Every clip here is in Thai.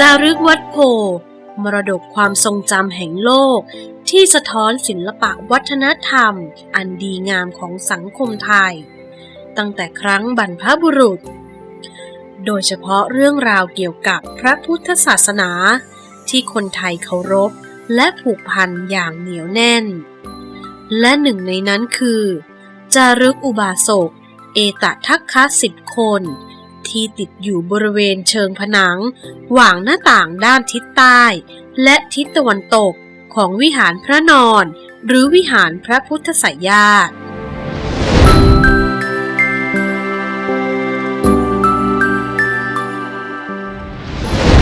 จารึกวัดโพ มรดกความทรงจำแห่งโลก ที่สะท้อนศิลปะวัฒนธรรม อันดีงามของสังคมไทย ตั้งแต่ครั้งบรรพบุรุษ โดยเฉพาะเรื่องราวเกี่ยวกับพระพุทธศาสนา ที่คนไทยเคารพและผูกพันอย่างเหนียวแน่น และหนึ่งในนั้นคือ จารึกอุบาสกเอตทัคคะสิบคน ที่ติดอยู่บริเวณเชิงผนัง หว่างหน้าต่างด้านทิศใต้ และทิศตะวันตกของวิหารพระนอน หรือวิหารพระพุทธไสยญาติ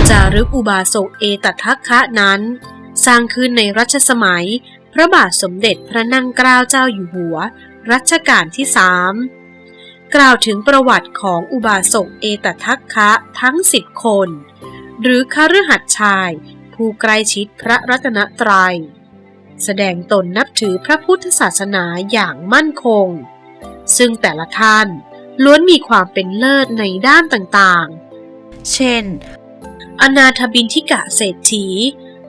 จารึกอุบาสกเอตทัคคะนั้น สร้างขึ้นในรัชสมัย พระบาทสมเด็จพระนั่งเกล้าเจ้าอยู่หัว รัชกาลที่สาม กล่าวถึงประวัติของอุบาสกเอตทัคคะทั้งสิบคน หรือคฤหัสถ์ชาย ผู้ใกล้ชิดพระรัตนตรัย แสดงตนนับถือพระพุทธศาสนาอย่างมั่นคง ซึ่งแต่ละท่านล้วนมีความเป็นเลิศในด้านต่างๆ เช่น อนาถบินทิกะเศรษฐี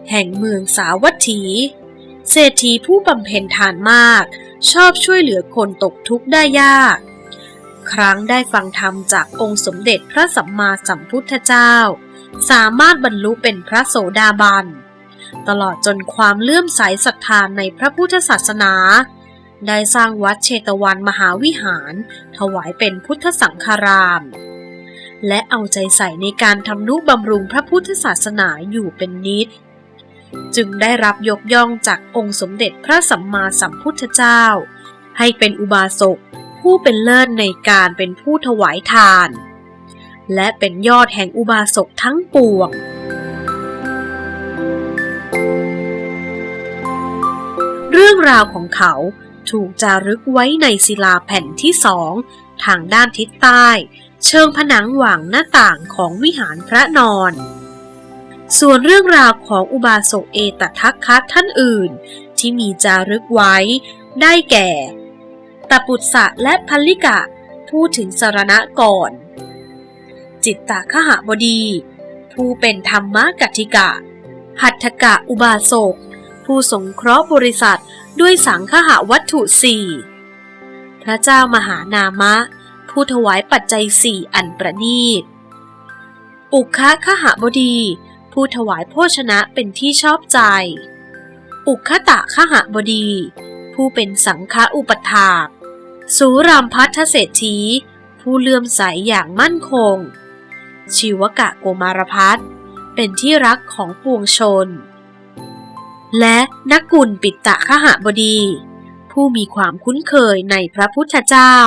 แห่งเมืองสาวัตถี เศรษฐีผู้บำเพ็ญทานมาก ชอบช่วยเหลือคนตกทุกข์ได้ยาก ครั้งได้ฟังธรรมจากองค์สมเด็จพระสัมมาสัมพุทธเจ้า สามารถบรรลุเป็นพระโสดาบัน ตลอดจนความเลื่อมใสศรัทธาในพระพุทธศาสนา ได้สร้างวัดเชตวันมหาวิหาร ถวายเป็นพุทธสังฆาราม และเอาใจใส่ในการทำนุบำรุงพระพุทธศาสนาอยู่เป็นนิดจึงได้รับยกย่องจากองค์สมเด็จพระสัมมาสัมพุทธเจ้า ให้เป็นอุบาสก ผู้เป็นเลิศในการเป็นผู้ถวายทาน และเป็นยอดแห่งอุบาสกทั้งปวงเรื่องราวของเขาถูกจารึกไว้ในศิลาแผ่นที่สองทางด้านทิศใต้ เชิงผนังหว่างหน้าต่างของวิหารพระนอน ส่วนเรื่องราวของอุบาสกเอตทัคคะท่านอื่น ที่มีจารึกไว้ ได้แก่ ตปุตสะและพัลลิกะ พูดถึงสารณะก่อน จิตตคหบดี ผู้เป็นธรรมกัติกะ หัตถกะอุบาสก ผู้สงเคราะห์บริษัทด้วยสังฆหวัตถุสี่พระเจ้ามหานามะ ผู้ถวายปัจจัยสี่อันประณีต อุคะขหบดี ผู้ถวายโภชนะเป็นที่ชอบใจ อุคตะขหบดี ผู้เป็นสังฆอุปถาก สุรามพัทเศรษฐี ผู้เลื่อมใสอย่างมั่นคง ชีวกะโกมารพัฒเป็นที่รักของปวงชน และนักกุลปิตตะขหบดี ผู้มีความคุ้นเคยในพระพุทธเจ้า